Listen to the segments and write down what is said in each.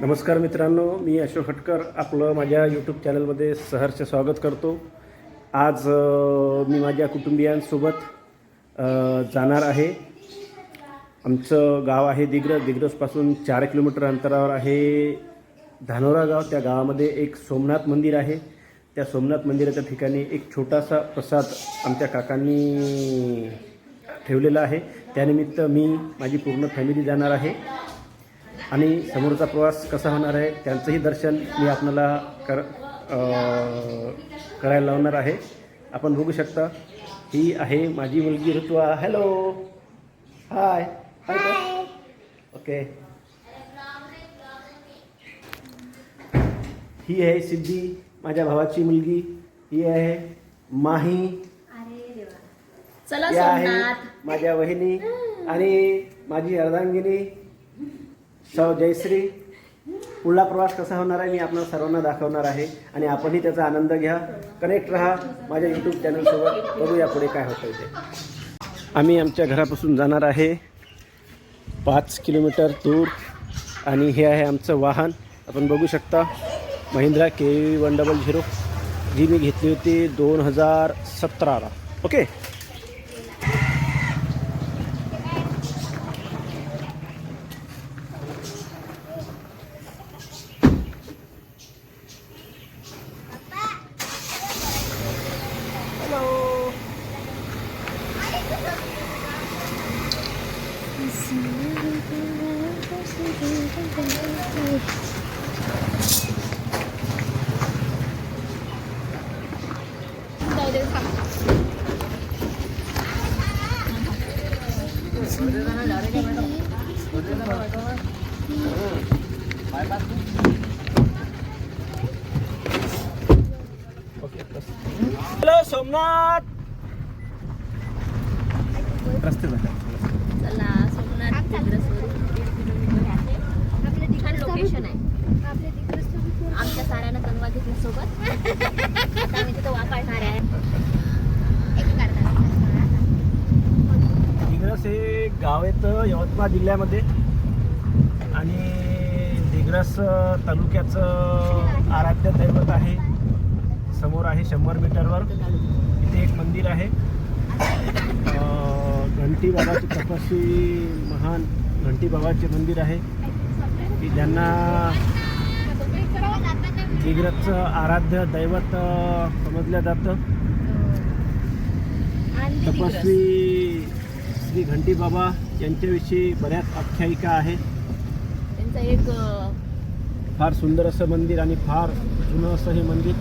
नमस्कार मित्रांनो मी अशोक हटकर आपलं माझ्या यूट्यूब चॅनलमध्ये सहर्ष स्वागत करतो. आज मी माझ्या कुटुंबियांसोबत जाणार आहे. आमचं गाव आहे दिग्रज दिग्रसपासून चार किलोमीटर अंतरावर आहे धानोरा गाव. त्या गावामध्ये एक सोमनाथ मंदिर आहे. त्या सोमनाथ मंदिराच्या ठिकाणी एक छोटासा प्रसाद आमच्या काकांनी ठेवलेला आहे. त्यानिमित्त मी माझी पूर्ण फॅमिली जाणार आहे. आणि समोरचा प्रवास कसा होणार आहे त्यांचंही दर्शन मी आपणाला कर करायला लावणार आहे. आपण बघू शकता ही आहे माझी मुलगी ऋतुआ. हॅलो हाय हाय. ओके ही आहे सिद्धी माझ्या भावाची मुलगी. ही आहे माही. चला या आहे माझ्या वहिनी आणि माझी अर्धांगिनी. सौ जयश्री पुढला प्रवास कसा होणार आहे मी आपल्याला सर्वांना दाखवणार आहे आणि आपणही त्याचा आनंद घ्या. कनेक्ट राहा माझ्या यूट्यूब चॅनलसोबत बघूया पुढे काय होतं ते. आम्ही आमच्या घरापासून जाणार आहे पाच किलोमीटर दूर आणि हे आहे आमचं वाहन. आपण बघू शकता Mahindra K one double zero जी मी घेतली होती दोन हजार सतराला. ओके जाऊ हॅलो सोमनाथ. रस्ते झाले सोमनाथ दिग्रसवरून दीड किलोमीटर आहे छान लोकेशन आहे आमच्या साऱ्यानं कंगवा घेतला सोबत आता आम्ही तिथं वापरणार आहे दिग्रस हे येतं यवतमाळ जिल्ह्यामध्ये. आणि दिग्रस तालुक्याचं आराध्य दैवत आहे. समोर आहे शंभर मीटरवर. इथे एक मंदिर आहे. घंटी बाबाची तपस्वी महान घंटी बाबाचे मंदिर आहे. की ज्यांना दिग्रसचं आराध्य दैवत समजलं जातं. तपस्वी श्री घंटी बाबा यांच्याविषयी बऱ्याच आख्यायिका आहेत. त्यांचं एक फार सुंदर असं मंदिर आणि फार जुनं असं हे मंदिर.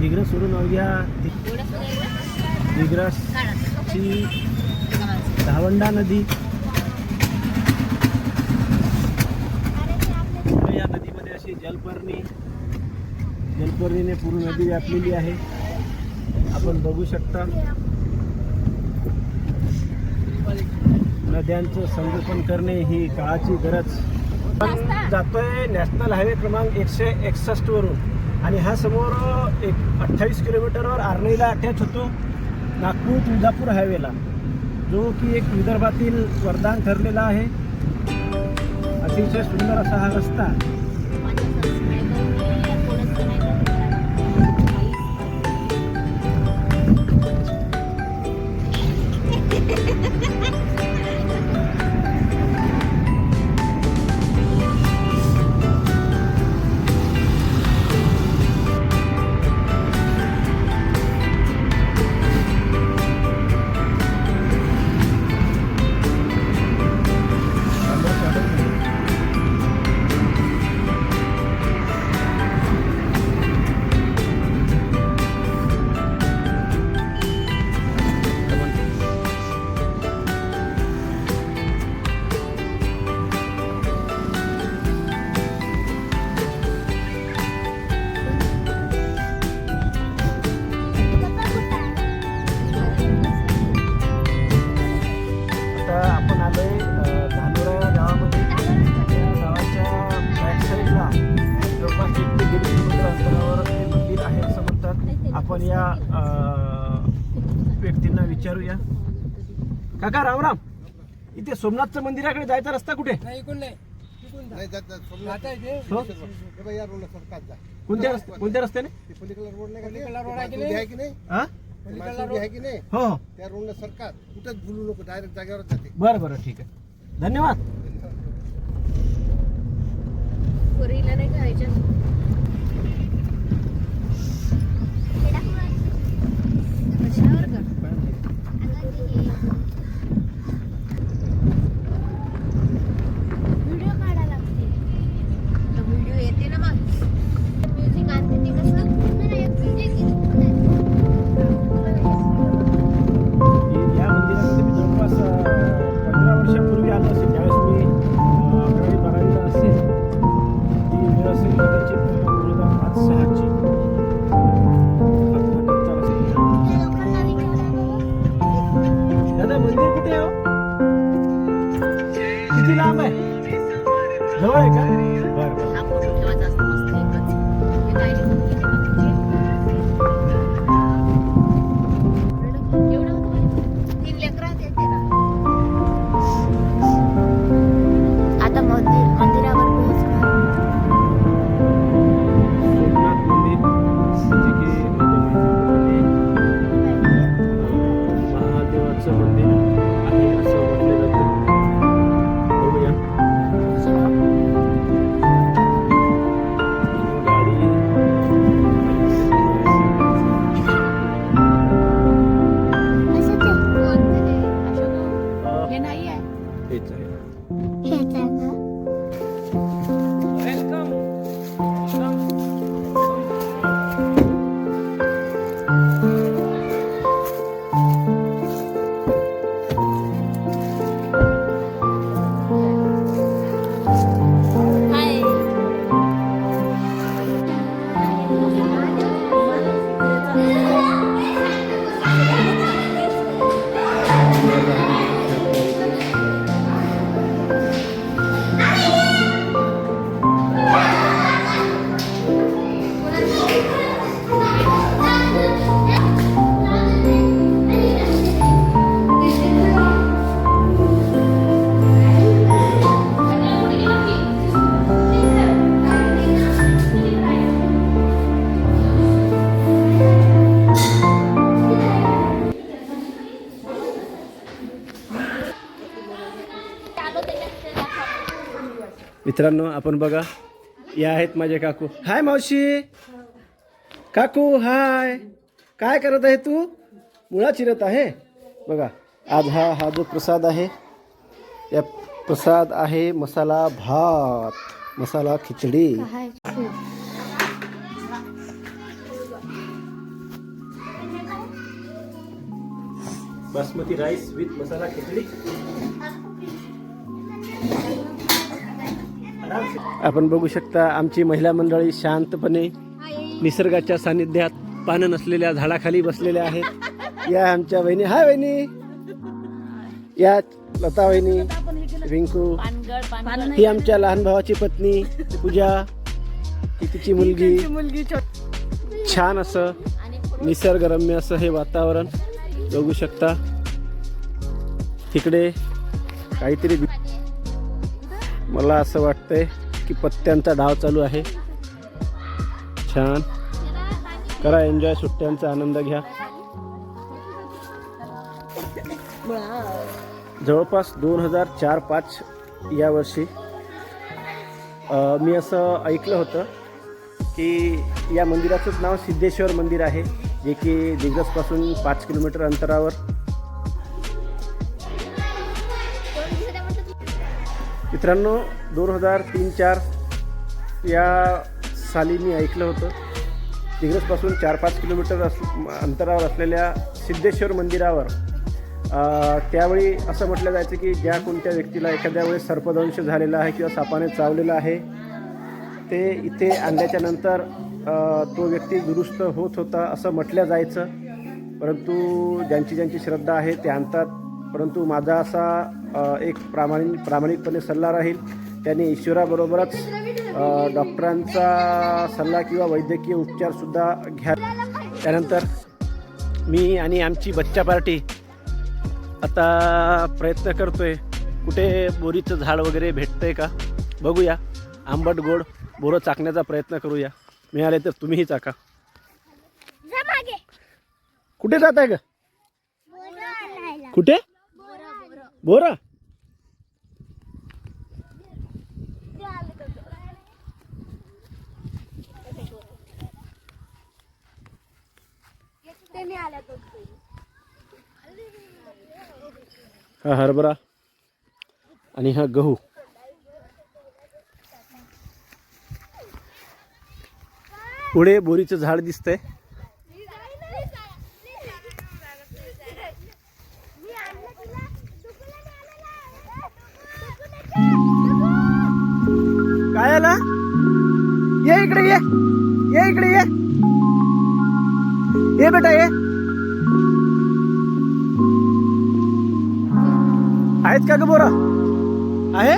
दिग्रस सोडून अवघ्या दिग्रसची. धावंडा नदी. या नदीमध्ये अशी जलपर्णी जलपर्णीने पूर्ण नदी व्यापलेली आहे. आपण बघू शकता. नद्यांचं संगोपन करणे ही काळाची गरज. आपण जातोय नॅशनल हायवे क्रमांक एकशे एकसष्ट वरून. आणि हा समोर एक अठ्ठावीस किलोमीटरवर आर्णीला अटॅच होतो नागपूर तुळजापूर हायवेला. जो की एक विदर्भातील वरदान ठरलेला आहे. अतिशय सुंदर असा हा रस्ता. सोमनाथचं मंदिराकडे जायचा रस्ता कुठे? नाही इकडून नाही. इकडून जा. नाही जात जात सोमनाथ हो? हे बाई या रोडला सरकार जा. कोणत्या रस्ते कोणत्या रस्त्याने? ते पलीकडला रोड नाही का ते? पलीकडला रोड आहे की मासुंदी? आहे की नाही? हा? मासुंदी आहे की नाही? हो हो. त्या रोडला सरकार. कुठंच बोलू नको डायरेक्ट जागेवरच जाते. बरं बरं ठीक आहे. धन्यवाद. पोरीला नाही कशावर का हाय मित्रांनो आपण बघा. या आहेत माझे काकू. हाय मावशी. काकू हाय. काय करत आहे तू? मुळा चिरत आहे? बघा आज हा हा जो प्रसाद आहे या प्रसाद आहे मसाला भात मसाला खिचडी. Basmati rice with masala khichdi. आपण बघू शकता आमची महिला मंडळी शांतपणे निसर्गाच्या सानिध्यात पानं नसलेल्या झाडाखाली बसलेल्या आहेत. या आमच्या बहिणी हाय बहिणी या लता वहिनी रिंकू. ही आमच्या लहान भावाची पत्नी पूजा. ही तिची मुलगी. छान असं निसर्गरम्य असं हे वातावरण बघू शकता. तिकडे काहीतरी मला असं वाटतंय की पत्त्यांचा डाव चालू आहे. छान. करा एन्जॉय सुट्ट्यांचा आनंद घ्या. जवळपास दोन हजार चार पाच या वर्षी मी असं ऐकलं होतं की या मंदिराचंच नाव सिद्धेश्वर मंदिर आहे जे की दिग्रजपासून पाच किलोमीटर अंतरावर मित्रांनो दोन हजार तीन चार या साली मी ऐकलं होतं. दिग्रसपासून चार पाच किलोमीटर अस अंतरावर असलेल्या सिद्धेश्वर मंदिरावर त्यावेळी असं म्हटलं जायचं की ज्या कोणत्या व्यक्तीला एखाद्या वेळेस सर्पदंश झालेला आहे किंवा सापाने चावलेला आहे ते इथे आणल्याच्या नंतर तो व्यक्ती दुरुस्त होत होता असं म्हटलं जायचं. परंतु ज्यांची ज्यांची श्रद्धा आहे ते आणतात. परंतु माझा असा एक प्रामाणिक प्रामाणिकपणे सल्ला राहील. त्यांनी ईश्वराबरोबरच डॉक्टरांचा सल्ला किंवा वैद्यकीय उपचारसुद्धा घ्या. त्यानंतर मी आणि आमची बच्चा पार्टी आता प्रयत्न करतोय. कुठे बोरीचं झाड वगैरे भेटतंय का? बघूया. आंबट गोड बोरं चाकण्याचा प्रयत्न करूया. मिळाले तर तुम्हीही चाका. कुठे जात आहे का कुठे? बोरा? हा हरभरा आणि हा गहू. पुढे बोरीचं झाड दिसतंय. काय आला? ये इकडे ये. ये इकडे ये. ये बेटा ये। आहेत का ग बोरा आहे?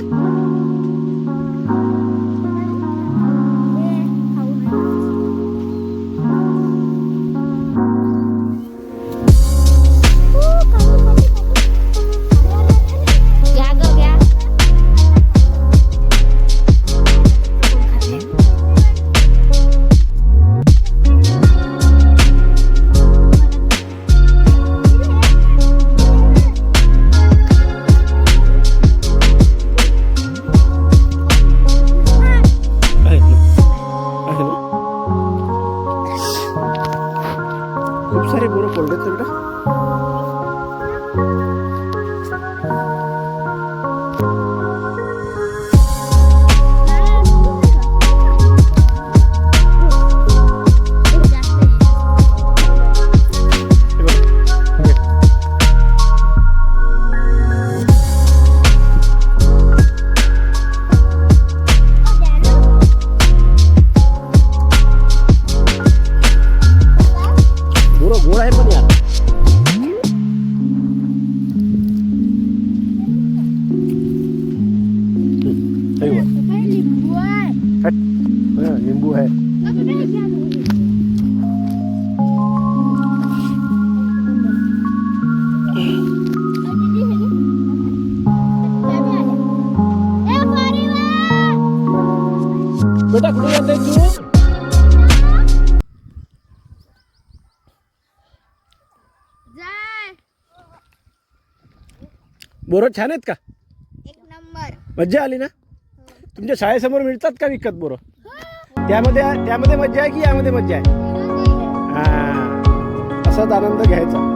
तू बोरं छान आहेत का? एक नंबर. मज्जा आली ना? तुमच्या शाळेसमोर मिळतात का विकत बोरं? त्यामध्ये त्यामध्ये मज्जा आहे की यामध्ये मज्जा आहे? हा. असाच आनंद घ्यायचा.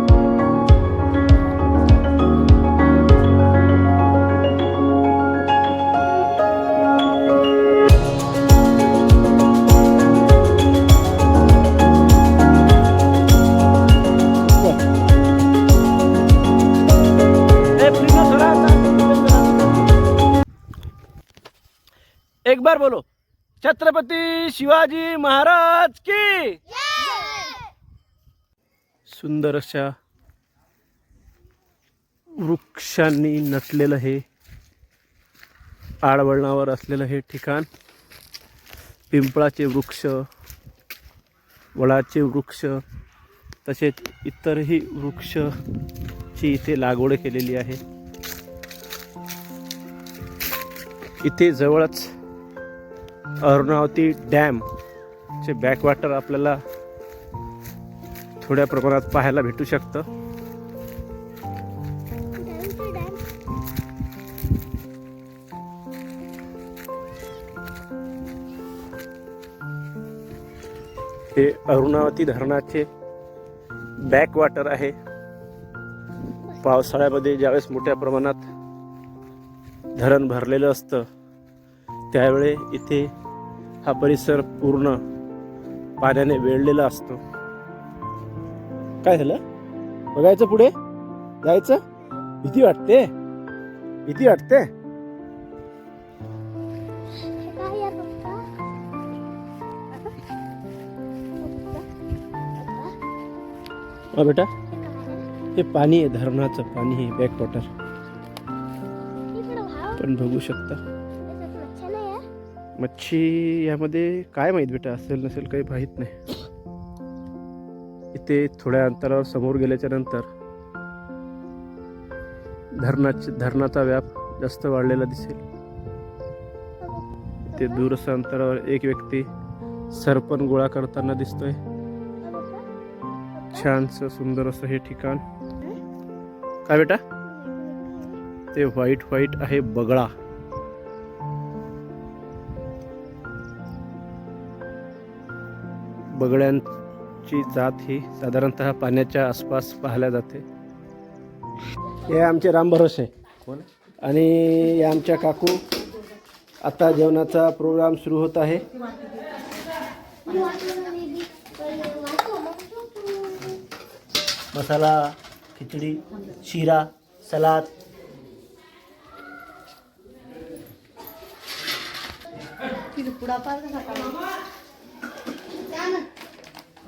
एक बार बोलो. छत्रपती शिवाजी महाराज की? सुंदर अशा वृक्षांनी नटलेलं हे आडवळणावर असलेलं हे ठिकाण. पिंपळाचे वृक्ष वडाचे वृक्ष तसेच इतरही वृक्षची इथे लागवड केलेली आहे. इथे जवळच अरुणावती डॅम चे बॅकवॉटर आपल्याला थोड्या प्रमाणात पाहायला भेटू शकतं. हे अरुणावती धरणाचे बॅकवॉटर आहे. पावसाळ्यामध्ये ज्यावेळेस मोठ्या प्रमाणात धरण भरलेलं असतं त्यावेळे इथे हा परिसर पूर्ण पाण्याने वेळलेला असतो. काय झालं? बघायचं पुढे? जायचं? भीती वाटते? भीती वाटते? बेटा हे पाणी आहे धरणाचं पाणी आहे बॅकवॉटर पण बघू शकता. मच्छी यामध्ये काय माहीत बेटा असेल नसेल काही माहीत नाही. इथे थोड्या अंतरावर समोर गेल्याच्यानंतर धरणाचे धरणाचा व्याप जास्त वाढलेला दिसेल. ते दूरस्थ अंतरावर एक व्यक्ती सरपण गोळा करताना दिसतोय. छानस सुंदर असं हे ठिकाण. काय बेटा? ते व्हाईट व्हाईट आहे बगळा. बगळ्यांची जात ही साधारणतः पाण्याच्या आसपास पाहिल्या जाते. हे आमचे राम भरोसे. आणि हे आमच्या काकू आता जेवणाचा प्रोग्राम सुरू होत आहे. मसाला खिचडी शिरा सलाद. आम्ही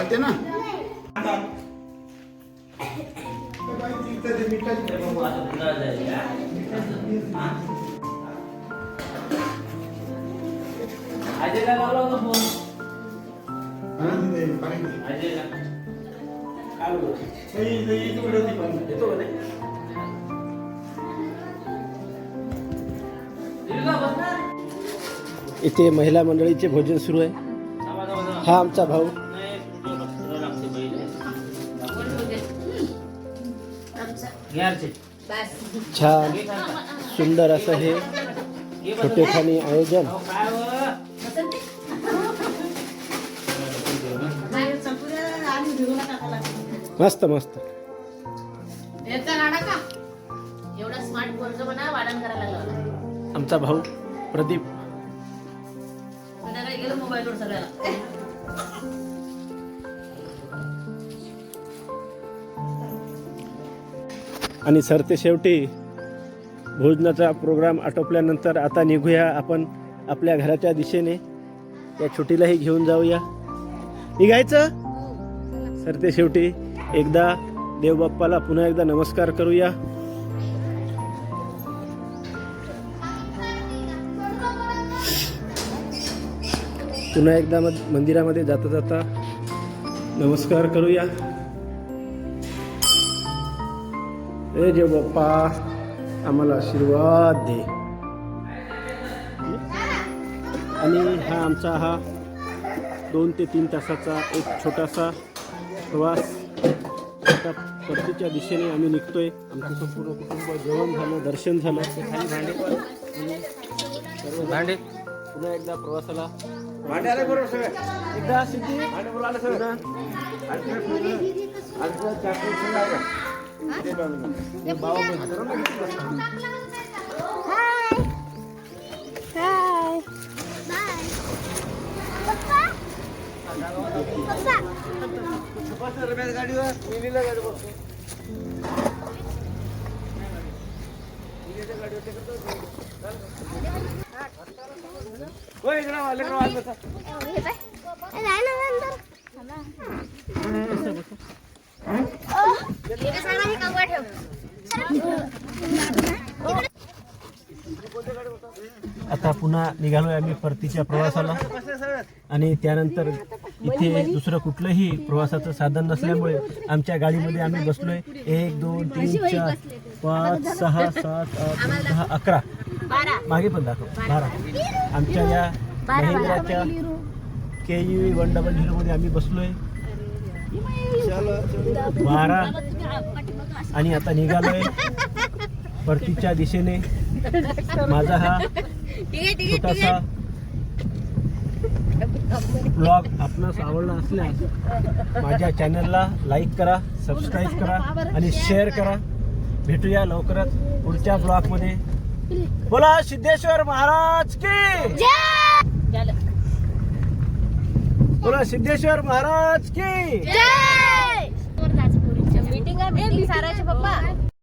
चालते ना? इथे महिला मंडळीचे भोजन सुरू आहे. हा आमचा भाऊ. छान सुंदर असं हे छोटेखानी आयोजन. मस्त मस्त. एवढा स्मार्ट पोरग म्हणा वाढण करायला लागला. आमचा भाऊ प्रदीप. मोबाईलवर सगळ्याला. आणि सरते शेवटी भोजनाचा प्रोग्राम आटोपल्यानंतर आता निघूया आपण आपल्या घराच्या दिशेने. त्या छोटीलाही घेऊन जाऊया. निघायचं? सरते शेवटी एकदा देवबाप्पाला पुन्हा एकदा नमस्कार करूया. पुन्हा एकदा मंदिरामध्ये जाता जाता नमस्कार करूया. ए जे बाप्पा आम्हाला आशीर्वाद दे. आणि हा आमचा हा दोन ते तीन तासाचा एक छोटासा प्रवास. आता परतीच्या दिशेने आम्ही निघतोय. आमचं संपूर्ण कुटुंब जेवण झालं दर्शन झालं. खाली भांडे. सर्व भांडे. पुन्हा एकदा प्रवासाला. भांडे आले बरोबर सगळे. एकदा सिद्धी. भांडे बोला आले सगळं हाय बाय पप्पा पप्पा नाही ना नंतर पुन्हा निघालोय आम्ही परतीच्या प्रवासाला. आणि त्यानंतर इथे दुसरं कुठलंही प्रवासाचं साधन नसल्यामुळे आमच्या गाडीमध्ये आम्ही बसलोय. एक दोन तीन चार पाच सहा सात आठ दहा अकरा. मागे पण दाखव. बारा. आमच्या या महिंद्राच्या के यू वन डबल झिरोमध्ये आम्ही बसलोय. बारा. आणि आता निघालोय. परतीच्या दिशेने. माझा हा छोटासा ब्लॉग आपणास आवडला असल्यास माझ्या चॅनलला लाईक करा सबस्क्राईब करा आणि शेअर करा. भेटूया लवकरच पुढच्या ब्लॉगमध्ये बोला सिद्धेश्वर महाराज की! बोला सिद्धेश्वर महाराज की! जय! मीटिंग आहे मीटिंग साराचे पप्पा.